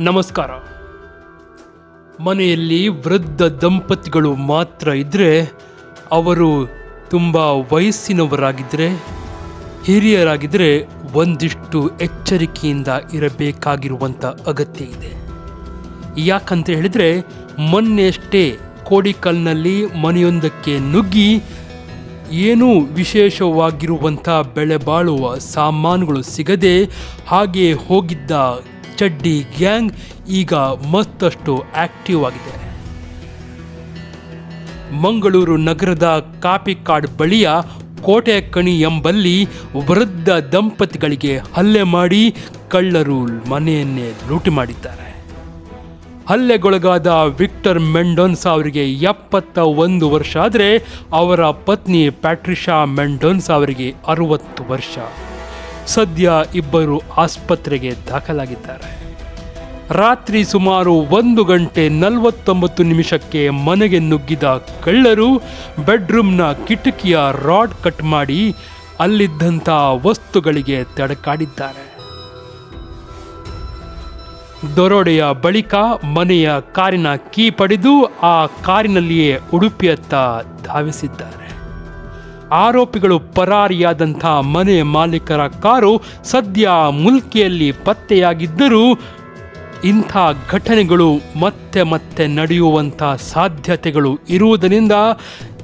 ನಮಸ್ಕಾರ. ಮನೆಯಲ್ಲಿ ವೃದ್ಧ ದಂಪತಿಗಳು ಮಾತ್ರ ಇದ್ದರೆ ಅವರು ತುಂಬ ವಯಸ್ಸಿನವರಾಗಿದ್ದರೆ ಹಿರಿಯರಾಗಿದ್ದರೆ ಒಂದಿಷ್ಟು ಎಚ್ಚರಿಕೆಯಿಂದ ಇರಬೇಕಾಗಿರುವಂಥ ಅಗತ್ಯ ಇದೆ. ಯಾಕಂತ ಹೇಳಿದರೆ ಮೊನ್ನೆಯಷ್ಟೇ ಕೋಡಿಕಲ್ನಲ್ಲಿ ಮನೆಯೊಂದಕ್ಕೆ ನುಗ್ಗಿ ಏನೂ ವಿಶೇಷವಾಗಿರುವಂಥ ಬೆಳೆ ಬಾಳುವ ಸಾಮಾನುಗಳು ಸಿಗದೆ ಹಾಗೆ ಹೋಗಿದ್ದ ಚಡ್ಡಿ ಗ್ಯಾಂಗ್ ಈಗ ಮತ್ತಷ್ಟು ಆಕ್ಟಿವ್ ಆಗಿದೆ. ಮಂಗಳೂರು ನಗರದ ಕಾಪಿಕಾಡ್ ಬಳಿಯ ಕೋಟೆ ಕಣಿ ಎಂಬಲ್ಲಿ ವೃದ್ಧ ದಂಪತಿಗಳಿಗೆ ಹಲ್ಲೆ ಮಾಡಿ ಕಳ್ಳರು ಮನೆಯನ್ನೇ ಲೂಟಿ ಮಾಡಿದ್ದಾರೆ. ಹಲ್ಲೆಗೊಳಗಾದ ವಿಕ್ಟರ್ ಮೆಂಡೋನ್ಸ್ ಅವರಿಗೆ ಎಪ್ಪತ್ತ ಒಂದು ವರ್ಷ ಆದರೆ ಅವರ ಪತ್ನಿ ಪ್ಯಾಟ್ರಿಷಾ ಮೆಂಡೋನ್ಸ್ ಅವರಿಗೆ ಅರುವತ್ತು ವರ್ಷ. ಸದ್ಯ ಇಬ್ಬರು ಆಸ್ಪತ್ರೆಗೆ ದಾಖಲಾಗಿದ್ದಾರೆ. ರಾತ್ರಿ ಸುಮಾರು ಒಂದು ಗಂಟೆ ನಲವತ್ತೊಂಬತ್ತು ನಿಮಿಷಕ್ಕೆ ಮನೆಗೆ ನುಗ್ಗಿದ ಕಳ್ಳರು ಬೆಡ್ರೂಮ್ನ ಕಿಟಕಿಯ ರಾಡ್ ಕಟ್ ಮಾಡಿ ಅಲ್ಲಿದ್ದಂಥ ವಸ್ತುಗಳಿಗೆ ತಡಕಾಡಿದ್ದಾರೆ. ದರೋಡೆಯ ಬಳಿಕ ಮನೆಯ ಕಾರಿನ ಕೀ ಪಡೆದು ಆ ಕಾರಿನಲ್ಲಿಯೇ ಉಡುಪಿಯತ್ತ ಧಾವಿಸಿದ್ದಾರೆ. ಆರೋಪಿಗಳು ಪರಾರಿಯಾದಂಥ ಮನೆ ಮಾಲೀಕರ ಕಾರು ಸದ್ಯ ಮುಲ್ಕಿಯಲ್ಲಿ ಪತ್ತೆಯಾಗಿದ್ದರೂ ಇಂಥ ಘಟನೆಗಳು ಮತ್ತೆ ಮತ್ತೆ ನಡೆಯುವಂಥ ಸಾಧ್ಯತೆಗಳು ಇರುವುದರಿಂದ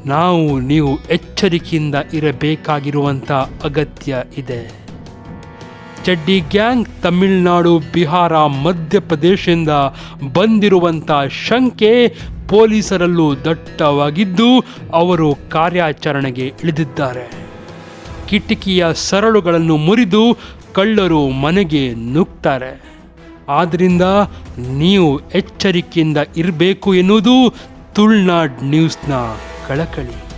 ನಾವು, ನೀವು ಎಚ್ಚರಿಕೆಯಿಂದ ಇರಬೇಕಾಗಿರುವಂಥ ಅಗತ್ಯ ಇದೆ. ಚಡ್ಡಿ ಗ್ಯಾಂಗ್ ತಮಿಳುನಾಡು, ಬಿಹಾರ, ಮಧ್ಯಪ್ರದೇಶದಿಂದ ಬಂದಿರುವಂಥ ಶಂಕೆ ಪೊಲೀಸರಲ್ಲೂ ದಟ್ಟವಾಗಿದ್ದು ಅವರು ಕಾರ್ಯಾಚರಣೆಗೆ ಇಳಿದಿದ್ದಾರೆ. ಕಿಟಕಿಯ ಸರಳುಗಳನ್ನು ಮುರಿದು ಕಳ್ಳರು ಮನೆಗೆ ನುಗ್ತಾರೆ. ಆದ್ದರಿಂದ ನೀವು ಎಚ್ಚರಿಕೆಯಿಂದ ಇರಬೇಕು ಎನ್ನುವುದು ತುಳ್ನಾಡ್ ನ್ಯೂಸ್ನ ಕಳಕಳಿ.